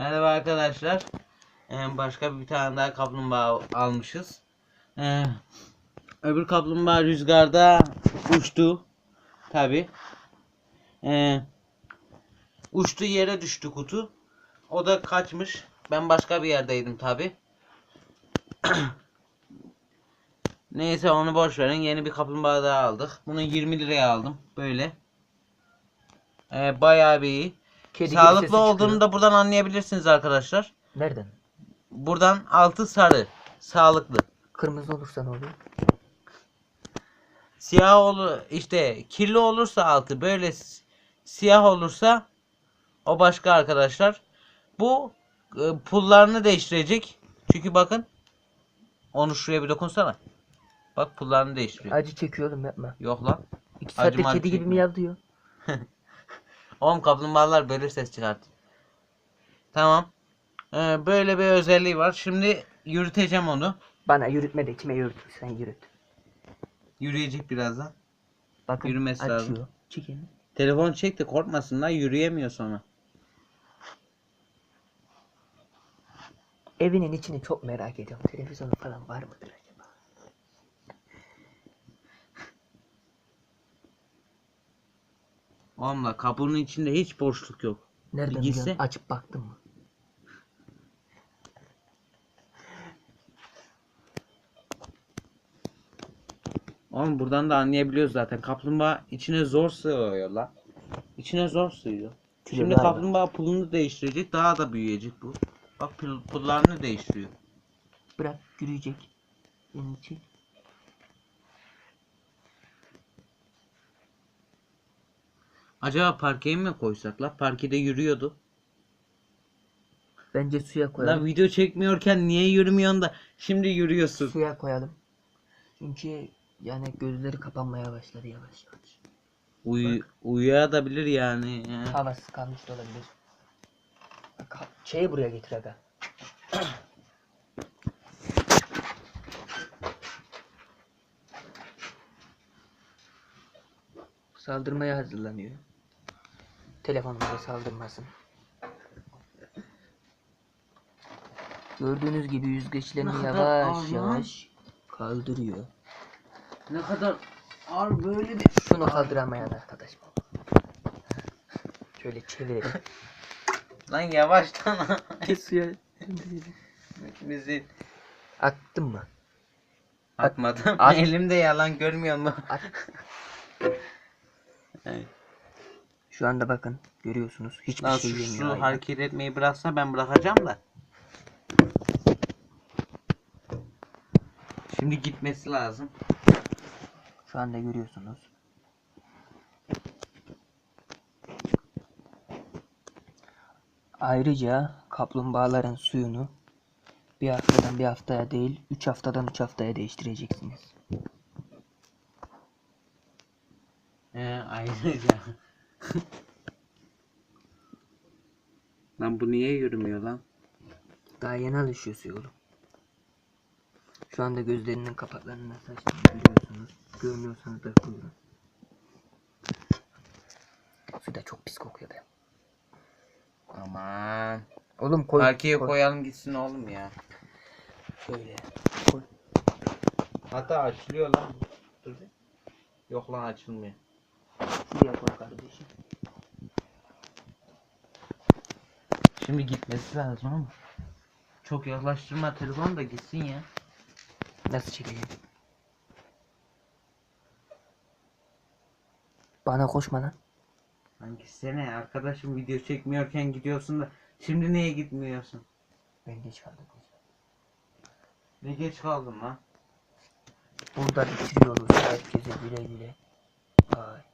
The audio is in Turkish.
Merhaba arkadaşlar. Ee, başka bir tane daha kaplumbağa almışız. Ee, öbür kaplumbağa rüzgarda uçtu. Tabi. Ee, uçtu yere düştü kutu. O da kaçmış. Ben başka bir yerdeydim tabi. Neyse onu boş verin. Yeni bir kaplumbağa daha aldık. Bunu 20 liraya aldım. Böyle. Ee, bayağı bir iyi. Kedi gibi Sağlıklı olduğunu çıkıyor. da buradan anlayabilirsiniz arkadaşlar. Nereden? Buradan altı sarı. Sağlıklı. Kırmızı olursa ne oluyor? Siyah olur işte kirli olursa altı böyle s- siyah olursa o başka arkadaşlar. Bu e, pullarını değiştirecek. Çünkü bakın onu şuraya bir dokunsana. Bak pullarını değiştiriyor. Acı çekiyor oğlum yapma. Yok lan. İki saatte Acıma kedi gibi çekme. mi yazıyor? Oğlum kaplumbağalar böyle ses çıkartıyor. Tamam. Ee, böyle bir özelliği var. Şimdi yürüteceğim onu. Bana yürütme de kime yürüt? Sen yürüt. Yürüyecek birazdan. Bakın Yürümesi açıyor. lazım. Çek elini. Telefon çek de korkmasın lan yürüyemiyor sonra. Evinin içini çok merak ediyorum. Televizyonu falan var mıdır acaba? Oğlum kapının içinde hiç boşluk yok. Nereden Gitse- biliyorsun? Açıp baktın mı? Oğlum buradan da anlayabiliyoruz zaten. Kaplumbağa içine zor sığıyor lan. İçine zor sığıyor. Kilo Şimdi mı? kaplumbağa pulunu değiştirecek. Daha da büyüyecek bu. Bak pul, pullarını değiştiriyor. Bırak yürüyecek. Elini çek. Acaba parkeye mi koysak la? Parkede yürüyordu. Bence suya La koyalım. video çekmiyorken niye yürümüyorsun da şimdi yürüyorsun? Suya koyalım. Çünkü yani gözleri kapanmaya başladı yavaş yavaş. Uyu, uyuyabilir yani. ya. Havası kalmış da olabilir. Bak şeyi buraya getir aga. Saldırmaya hazırlanıyor. Telefonumuza saldırmasın. Gördüğünüz gibi yüzgeçlerini yavaş ağır lan. yavaş kaldırıyor. Ne kadar ağır böyle bir... Şunu kaldıramayan arkadaş. Şöyle çevirelim. Lan yavaştan. Suya Bizi attın mı? atmadım. At. Elimde yalan görmüyor mu? At. Evet. Şu anda bakın görüyorsunuz hiçbir Lan şey şu, yemiyor. şu hayvan. hareket etmeyi bıraksa ben bırakacağım da. Şimdi gitmesi lazım. Şu anda görüyorsunuz. Ayrıca kaplumbağaların suyunu bir haftadan bir haftaya değil, üç haftadan üç haftaya değiştireceksiniz. He ayrıca. lan bu niye yürümüyor lan? Daha yeni alışıyor suya oğlum. Şu anda gözlerinin kapaklarını nasıl açtığını biliyorsunuz. Görmüyorsanız da buyurun. Su da çok pis kokuyor be. Aman. Oğlum koy. Parkeye koy. koyalım gitsin oğlum ya. Şöyle. Koy. Hatta açılıyor lan. Dur bir. Yok lan açılmıyor. Şuraya koy kardeşim. Şimdi gitmesi lazım ama. Çok yaklaştırma telefonu da gitsin ya. Nasıl çekeceğim? Bana koşma lan. Lan gitsene arkadaşım video çekmiyorken gidiyorsun da şimdi niye gitmiyorsun? Ben geç kaldım. Ne geç kaldın lan? Burada bitiriyoruz herkese güle güle. Bye.